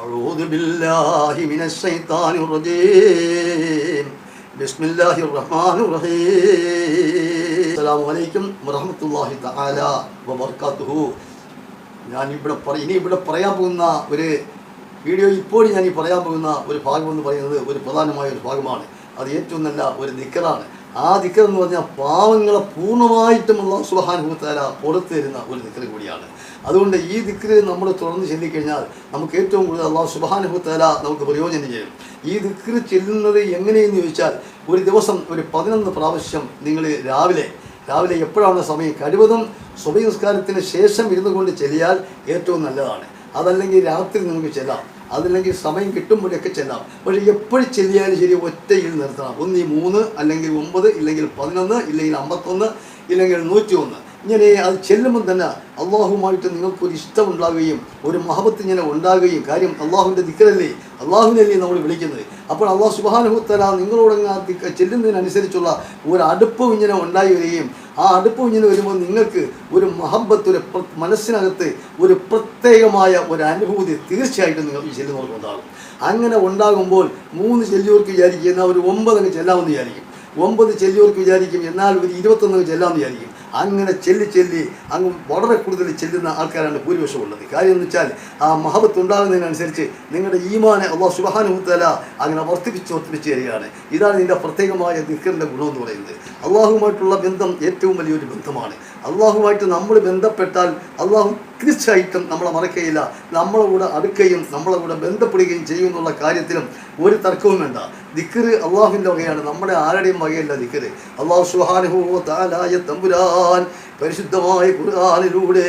أعوذ بالله من الشيطان الرجيم بسم الله الرحمن الرحيم السلام عليكم ورحمة الله تعالى وبركاته ഞാൻ ഇവിടെ പറ ഇനി ഇവിടെ പറയാൻ പോകുന്ന ഒരു വീഡിയോ ഇപ്പോൾ ഞാൻ ഈ പറയാൻ പോകുന്ന ഒരു ഭാഗം എന്ന് പറയുന്നത് ഒരു പ്രധാനമായ ഒരു ഭാഗമാണ് അത് ഏറ്റവും നല്ല ഒരു ദിക്കറാണ് ആ ദിക്കർ എന്ന് പറഞ്ഞാൽ പാവങ്ങളെ പൂർണമായിട്ടുമുള്ള സുബഹാനുഭവത്താല പുറത്തു തരുന്ന ഒരു ദിക്കർ കൂടിയാണ്. അതുകൊണ്ട് ഈ ദിക്കർ നമ്മൾ തുറന്ന് ചെല്ലിക്കഴിഞ്ഞാൽ നമുക്ക് ഏറ്റവും കൂടുതൽ അള്ളാഹു സുബഹാനുഭവത്താല നമുക്ക് പ്രയോജനം ചെയ്യും. ഈ ദിക്കർ ചെല്ലുന്നത് എങ്ങനെയെന്ന് ചോദിച്ചാൽ ഒരു ദിവസം ഒരു പതിനൊന്ന് പ്രാവശ്യം നിങ്ങൾ രാവിലെ രാവിലെ എപ്പോഴാണ് സമയം കഴിവതും സ്വഭയസ്കാരത്തിന് ശേഷം ഇരുന്നു കൊണ്ട് ചെല്ലിയാൽ ഏറ്റവും നല്ലതാണ്. അതല്ലെങ്കിൽ രാത്രി നിങ്ങൾക്ക് ചെല്ലാം. അതല്ലെങ്കിൽ സമയം കിട്ടുമ്പോഴൊക്കെ ചെല്ലാം. പക്ഷേ എപ്പോഴും ചെല്ലിയാലും ശരി ഒറ്റയിൽ നിർത്തണം. ഒന്ന് ഈ മൂന്ന് അല്ലെങ്കിൽ ഒമ്പത് ഇല്ലെങ്കിൽ പതിനൊന്ന് ഇല്ലെങ്കിൽ അമ്പത്തൊന്ന് ഇല്ലെങ്കിൽ നൂറ്റി ഒന്ന് ഇങ്ങനെ അത് ചെല്ലുമ്പോൾ തന്നെ അള്ളാഹുമായിട്ട് നിങ്ങൾക്കൊരു ഇഷ്ടം ഉണ്ടാകുകയും ഒരു മഹബത്ത് ഇങ്ങനെ ഉണ്ടാകുകയും കാര്യം അള്ളാഹുവിന്റെ ദിക്കലല്ലേ അള്ളാഹുവിനല്ലേ നമ്മൾ വിളിക്കുന്നത്. അപ്പോൾ അള്ളാഹു സുബാനുഭൂത്തല നിങ്ങളോടങ്ങ് ചെല്ലുന്നതിനനുസരിച്ചുള്ള ഒരു അടുപ്പം ഇങ്ങനെ ഉണ്ടായി വരികയും ആ അടുപ്പം ഇങ്ങനെ വരുമ്പോൾ നിങ്ങൾക്ക് ഒരു മഹബത്ത് ഒരു മനസ്സിനകത്ത് ഒരു പ്രത്യേകമായ ഒരു അനുഭൂതി തീർച്ചയായിട്ടും നിങ്ങൾക്ക് ചെല്ലുന്നവർക്ക് ഉണ്ടാകും. അങ്ങനെ ഉണ്ടാകുമ്പോൾ മൂന്ന് ചെല്ലിയവർക്ക് വിചാരിക്കും എന്നാൽ ഒരു ഒമ്പതങ്ങ് ചെല്ലാമെന്ന് വിചാരിക്കും. ഒമ്പത് ചെല്ലിയവർക്ക് വിചാരിക്കും എന്നാൽ ഒരു ഇരുപത്തൊന്ന് ചെല്ലാമെന്ന് വിചാരിക്കും. അങ്ങനെ ചെല്ലി ചെല്ലി അങ്ങ് വളരെ കൂടുതൽ ചെല്ലുന്ന ആൾക്കാരാണ് ഭൂരിപക്ഷം ഉള്ളത് കാര്യം എന്ന് വെച്ചാൽ ആ മഹബത്ത് ഉണ്ടാകുന്നതിനനുസരിച്ച് നിങ്ങളുടെ ഈമാനെ അള്ളാഹു സുബാനുത്തല അങ്ങനെ വർദ്ധിപ്പിച്ച് വർദ്ധിപ്പിച്ച് തരികയാണ്. ഇതാണ് ഇതിന്റെ പ്രത്യേകമായ ദിക്കറിന്റെ ഗുണം എന്ന് പറയുന്നത്. അള്ളാഹുമായിട്ടുള്ള ബന്ധം ഏറ്റവും വലിയൊരു ബന്ധമാണ്. അള്ളാഹുമായിട്ട് നമ്മൾ ബന്ധപ്പെട്ടാൽ അള്ളാഹു തീർച്ചയായിട്ടും നമ്മളെ മറക്കുകയില്ല നമ്മളെ കൂടെ അടുക്കുകയും നമ്മളെ കൂടെ ബന്ധപ്പെടുകയും ചെയ്യുമെന്നുള്ള കാര്യത്തിലും ഒരു തർക്കവും വേണ്ട. ദിക്കറ് അള്ളാഹുവിന്റെ വകയാണ്. നമ്മുടെ ആരുടെയും വകയല്ല ദിക്കറ് അള്ളാഹു സുഹാനുഭവ താലായ തമ്പുരാൻ പരിശുദ്ധമായ ഖുർആാനിലൂടെ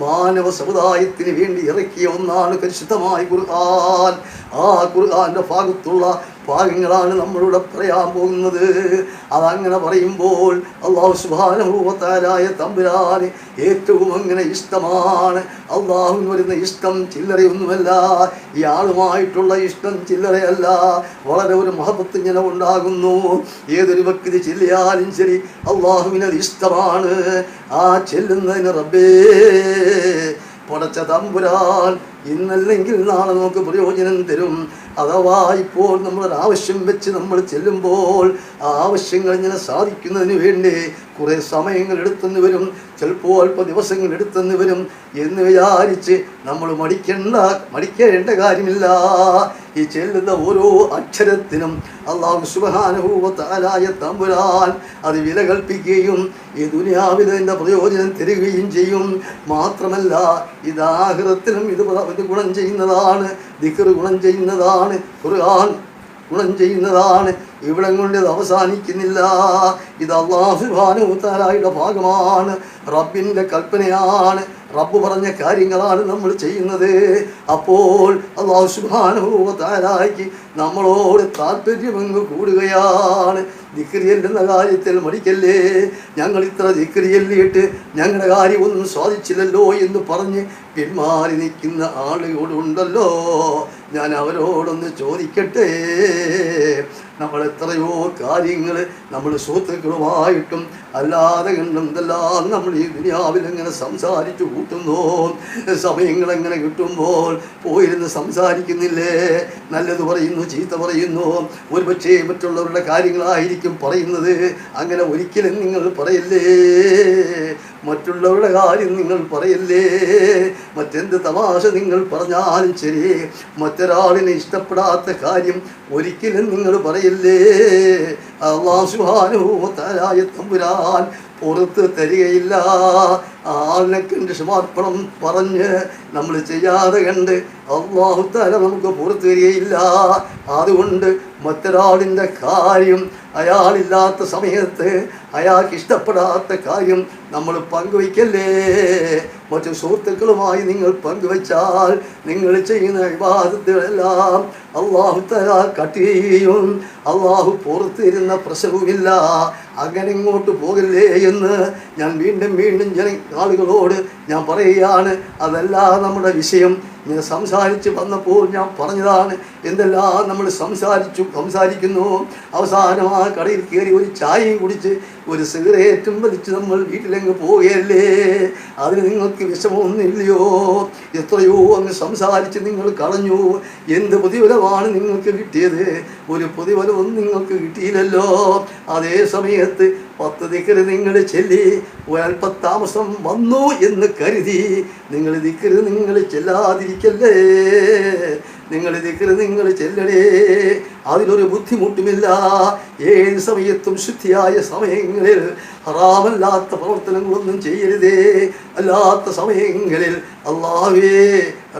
മാനവ സമുദായത്തിന് വേണ്ടി ഇറക്കിയ ഒന്നാണ് പരിശുദ്ധമായ ഖുർആൻ. ആ ഖുർആന്റെ ഭാഗത്തുള്ള ഭാഗങ്ങളാണ് നമ്മളിവിടെ പറയാൻ പോകുന്നത്. അതങ്ങനെ പറയുമ്പോൾ അള്ളാഹു സുഭാനുഭവത്താരായ തമ്പുരാന് ഏറ്റവും അങ്ങനെ ഇഷ്ടമാണ്. അള്ളാഹുവിന് വരുന്ന ഇഷ്ടം ചില്ലറയൊന്നുമല്ല. ഈ ആളുമായിട്ടുള്ള ഇഷ്ടം ചില്ലറയല്ല. വളരെ ഒരു മഹത്വത്ത് ഇങ്ങനെ ഉണ്ടാകുന്നു. ഏതൊരു വ്യക്തി ചെല്ലിയാലും ശരി അള്ളാഹുവിന് അത് ഇഷ്ടമാണ്. ആ ചെല്ലുന്നതിന് റബ്ബേ പടച്ച തമ്പുരാൻ ഇന്നല്ലെങ്കിൽ നാളെ നമുക്ക് പ്രയോജനം തരും. അഥവാ ഇപ്പോൾ നമ്മളൊരാവശ്യം വെച്ച് നമ്മൾ ചെല്ലുമ്പോൾ ആ ആവശ്യങ്ങൾ ഇങ്ങനെ സാധിക്കുന്നതിന് വേണ്ടി കുറേ സമയങ്ങൾ എടുത്തെന്ന് വരും. ചിലപ്പോൾ അല്പ ദിവസങ്ങൾ എടുത്തെന്ന് വരും. എന്ന് വിചാരിച്ച് നമ്മൾ മടിക്കേണ്ട മടിക്കേണ്ട കാര്യമില്ല. ഈ ചെല്ലുന്ന ഓരോ അക്ഷരത്തിനും അള്ളാഹു സുബാനുഭൂവത്താലായ തമ്പുരാൻ അത് വില കൽപ്പിക്കുകയും ഈ ദുനിയാവിൽ പ്രയോജനം തരികയും ചെയ്യും. മാത്രമല്ല ഇത് ആഹൃതത്തിലും ഇത് ഗുണം ചെയ്യുന്നതാണ് ദിക്കർ ഗുണം ചെയ്യുന്നതാണ് ഖുർആൻ. ഗുണം ചെയ്യുന്നതാണ്. ഇവിടെ കൊണ്ട് ഇത് അവസാനിക്കുന്നില്ല. ഇത് അള്ളാഹുബാനുത്താലായുടെ ഭാഗമാണ്. റബ്ബിന്റെ കൽപ്പനയാണ്. റബ്ബ് പറഞ്ഞ കാര്യങ്ങളാണ് നമ്മൾ ചെയ്യുന്നത്. അപ്പോൾ അള്ളാഹു സുബാനുഭവത്താലാക്കി നമ്മളോട് താല്പര്യമങ്ങ് കൂടുകയാണ്. ദിക്രിയല്ലെന്ന കാര്യത്തിൽ മടിക്കല്ലേ? ഞങ്ങൾ ഇത്ര ദിക്രിയല്ലിയിട്ട് ഞങ്ങളുടെ കാര്യമൊന്നും സാധിച്ചില്ലല്ലോ എന്ന് പറഞ്ഞ് പിന്മാറി നിൽക്കുന്ന ആളുകളുണ്ടല്ലോ ഞാൻ അവരോടൊന്ന് ചോദിക്കട്ടെ? നമ്മൾ എത്രയോ കാര്യങ്ങൾ നമ്മൾ സുഹൃത്തുക്കളുമായിട്ടും അല്ലാതെ കണ്ടും എന്തെല്ലാം നമ്മൾ ഈ ദുനിയാവിൽ എങ്ങനെ സംസാരിച്ചു കൂട്ടുന്നു. സമയങ്ങൾ എങ്ങനെ കിട്ടുമ്പോൾ പോയിരുന്ന് സംസാരിക്കുന്നില്ലേ? നല്ലത് പറയുന്നു ചീത്ത പറയുന്നു. ഒരുപക്ഷേ മറ്റുള്ളവരുടെ കാര്യങ്ങളായിരിക്കും പറയുന്നത്. അങ്ങനെ ഒരിക്കലും നിങ്ങൾ പറയല്ലേ? മറ്റുള്ളവരുടെ കാര്യം നിങ്ങൾ പറയല്ലേ? മറ്റെന്ത് തമാശ നിങ്ങൾ പറഞ്ഞാലും ശരി മറ്റൊരാളിനെ ഇഷ്ടപ്പെടാത്ത കാര്യം ഒരിക്കലും നിങ്ങൾ പറയല്ലേ? അള്ളാഹുഹാനുഭവത്തായ തമ്പുരാൻ പുറത്ത് തരികയില്ല. ആളിനെ കണ്ട് ക്ഷമാർപ്പണം പറഞ്ഞ് നമ്മൾ ചെയ്യാതെ കണ്ട് അള്ളാഹു തല നമുക്ക് പുറത്ത് തരികയില്ല. അതുകൊണ്ട് മറ്റൊരാളിന്റെ കാര്യം അയാളില്ലാത്ത സമയത്ത് അയാൾക്ക് ഇഷ്ടപ്പെടാത്ത കാര്യം നമ്മൾ പങ്കുവയ്ക്കല്ലേ? മറ്റു സുഹൃത്തുക്കളുമായി നിങ്ങൾ പങ്കുവച്ചാൽ നിങ്ങൾ ചെയ്യുന്ന വിവാദത്തിലെല്ലാം അള്ളാഹു തല കട്ട് ചെയ്യുകയും അള്ളാഹു പുറത്തിരുന്ന പ്രശ്നവുമില്ല. അങ്ങനെ ഇങ്ങോട്ട് പോകില്ലേ എന്ന് ഞാൻ വീണ്ടും വീണ്ടും ജന ആളുകളോട് ഞാൻ പറയുകയാണ്. അതല്ല നമ്മുടെ വിഷയം. ഞാൻ സംസാരിച്ച് വന്നപ്പോൾ ഞാൻ പറഞ്ഞതാണ് എന്തെല്ലാം നമ്മൾ സംസാരിച്ചു സംസാരിക്കുന്നു. അവസാനം ആ കടയിൽ കയറി ഒരു ചായയും കുടിച്ച് ഒരു സിഗരറ്റും വലിച്ച് നമ്മൾ വീട്ടിലേക്ക് അങ്ങ് പോവുകയല്ലേ അതിന് നിങ്ങൾക്ക് വിഷമമൊന്നുമില്ലയോ? എത്രയോ അങ്ങ് സംസാരിച്ച് നിങ്ങൾ കളഞ്ഞു. എന്ത് പ്രതിഫലമാണ് നിങ്ങൾക്ക് കിട്ടിയത്? ഒരു പ്രതിഫലവും നിങ്ങൾക്ക് കിട്ടിയില്ലല്ലോ. അതേ സമയത്ത് പത്ത് ദിക്കര് നിങ്ങൾ ചെല്ലി ഒരൽപ്പത്താമസം വന്നു എന്ന് കരുതി നിങ്ങൾ ദിക്കര് നിങ്ങൾ ചെല്ലാതിരിക്കല്ലേ? നിങ്ങൾ ദിക്കര് നിങ്ങൾ ചെല്ലണേ അതിലൊരു ബുദ്ധിമുട്ടുമില്ല. ഏത് സമയത്തും ശുദ്ധിയായ സമയങ്ങളിൽ ഹറാമല്ലാത്ത പ്രവർത്തനങ്ങളൊന്നും ചെയ്യരുതേ. അല്ലാത്ത സമയങ്ങളിൽ അള്ളാഹുവേ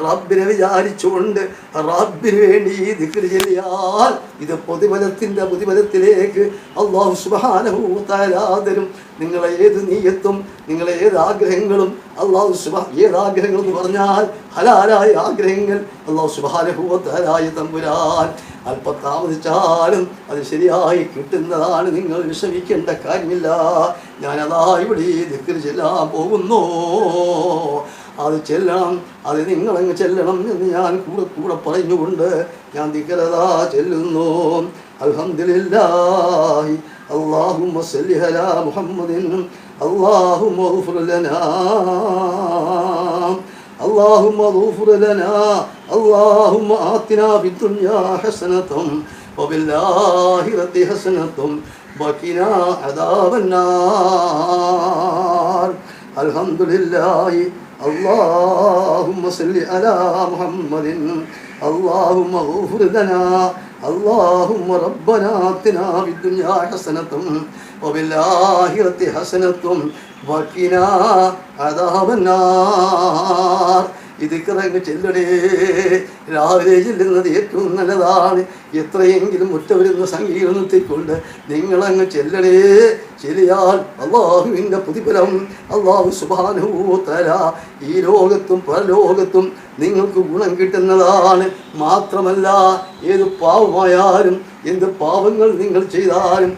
റബ്ബിനെ വിചാരിച്ചുകൊണ്ട് റബ്ബിന് വേണ്ടി ഈ ദിക്റ് ചെല്ലിയാൽ ഇത് പൊതുബലത്തിന്റെ പൊതുബലത്തിലേക്ക് അള്ളാഹു സുബാനഹൂത്താലാതരും നിങ്ങളെ ഏത് നീയത്തും നിങ്ങളെ ഏത് ആഗ്രഹങ്ങളും അള്ളാഹു സുബ ഏത് ആഗ്രഹങ്ങൾ പറഞ്ഞാൽ ഹലാലായ ആഗ്രഹങ്ങൾ അള്ളാഹു സുബാനഹൂത്താലായ തമ്പുരാൻ അല്പം താമസിച്ചാലും അത് ശരിയായി കിട്ടുന്നതാണ് നിങ്ങൾ വിഷമിക്കേണ്ട കാര്യമില്ല ഞാനതാ ഇവിടെ ദിക്കർ ചെല്ലാൻ പോകുന്നു അത് ചെല്ലണം അത് നിങ്ങളങ്ങ് ചെല്ലണം എന്ന് ഞാൻ കൂടെ കൂടെ പറഞ്ഞുകൊണ്ട് ഞാൻ ദിക്കരതാ ചെല്ലുന്നു അൽഹംദുലില്ലാഹി اللهم صل على محمد اللهم اغفر لنا اللهم اغفر لنا اللهم آتنا في الدنيا حسنة وفي الآخرة حسنة وقنا عذاب النار الحمد لله اللهم صل على محمد اللهم اغفر لنا اللهم ربنا آتنا في الدنيا حسنة وفي الآخرة حسنة وقنا عذاب النار ദിക്കറങ്ങ് ചെല്ലടേ. രാവിലെ ചെല്ലുന്നത് ഏറ്റവും നല്ലതാണ്. എത്രയെങ്കിലും മുറ്റവരുന്ന വരുന്ന സങ്കീർണത്തെക്കൊണ്ട് നിങ്ങളങ്ങ് ചെല്ലടേ. ശരിയാൽ അള്ളാഹുവിന്റെ പ്രതിഫലം അള്ളാഹു സുബാനുഭൂത്തല ഈ ലോകത്തും പരലോകത്തും നിങ്ങൾക്ക് ഗുണം കിട്ടുന്നതാണ്. മാത്രമല്ല ഏത് പാവമായാലും എന്ത് പാവങ്ങൾ നിങ്ങൾ ചെയ്താലും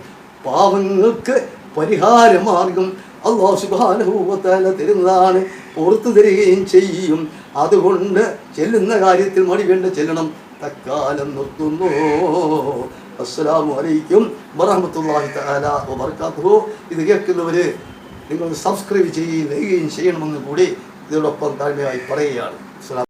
പാവങ്ങൾക്ക് പരിഹാരമാർഗം അള്ളാഹു സുബാനുഭൂത്തല തരുന്നതാണ്. പുറത്തു തരികയും ചെയ്യും. അതുകൊണ്ട് ചെല്ലുന്ന കാര്യത്തിൽ മടി വേണ്ട ചെല്ലണം. തക്കാലം നിർത്തുന്നു. അസ്സലാമു അലൈക്കും വറഹമത്തല്ലാഹി തആല വബർക്കാത്തുഹു ഇത് കേൾക്കുന്നവർ നിങ്ങൾ സബ്സ്ക്രൈബ് ചെയ്യുകയും ചെയ്യണമെന്ന് കൂടി ഇതിനോടൊപ്പം താഴ്മയായി പറയുകയാണ്.